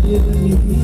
forgiven me.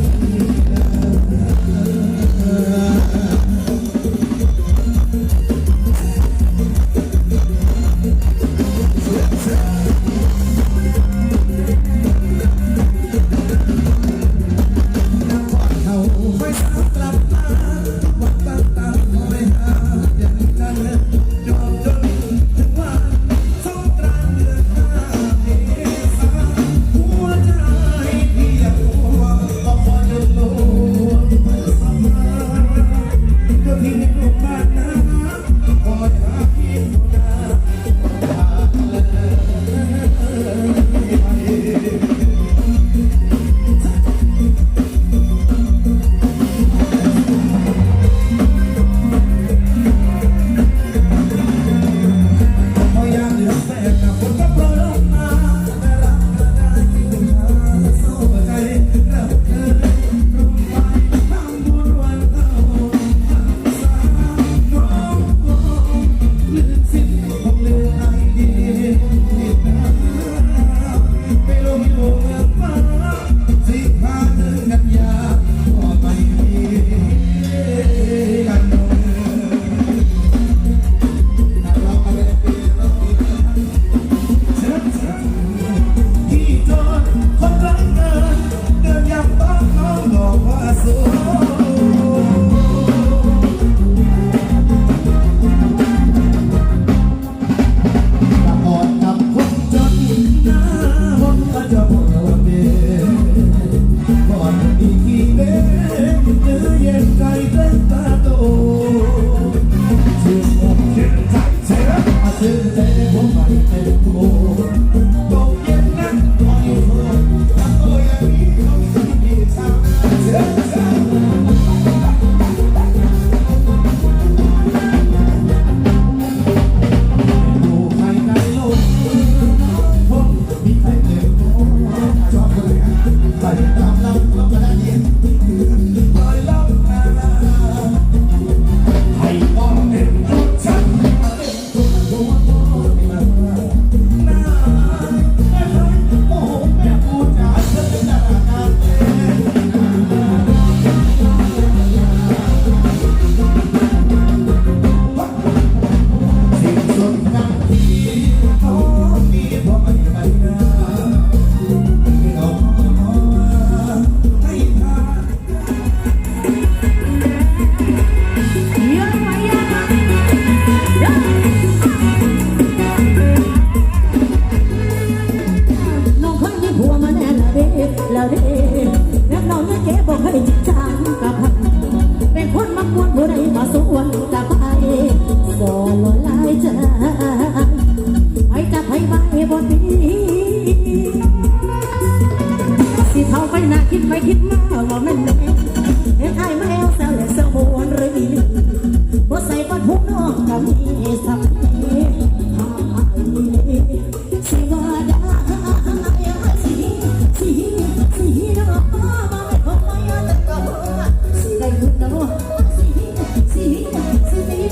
เรีแล้น้องยังเก็บบอกให้จังกับพันเป็นคนมักวนผู้ใดมาสวนกะไปสอนลลายใจไปจับไปใบบ่ดีสิเท่าไปนาคิดไม่คิดมากว่าแม่นแม่เห็นไอ้แม่เอวแซวเลยเสะหวนเรื่อยบ่ใส่ปอดหูน้องกับมี สีสีสี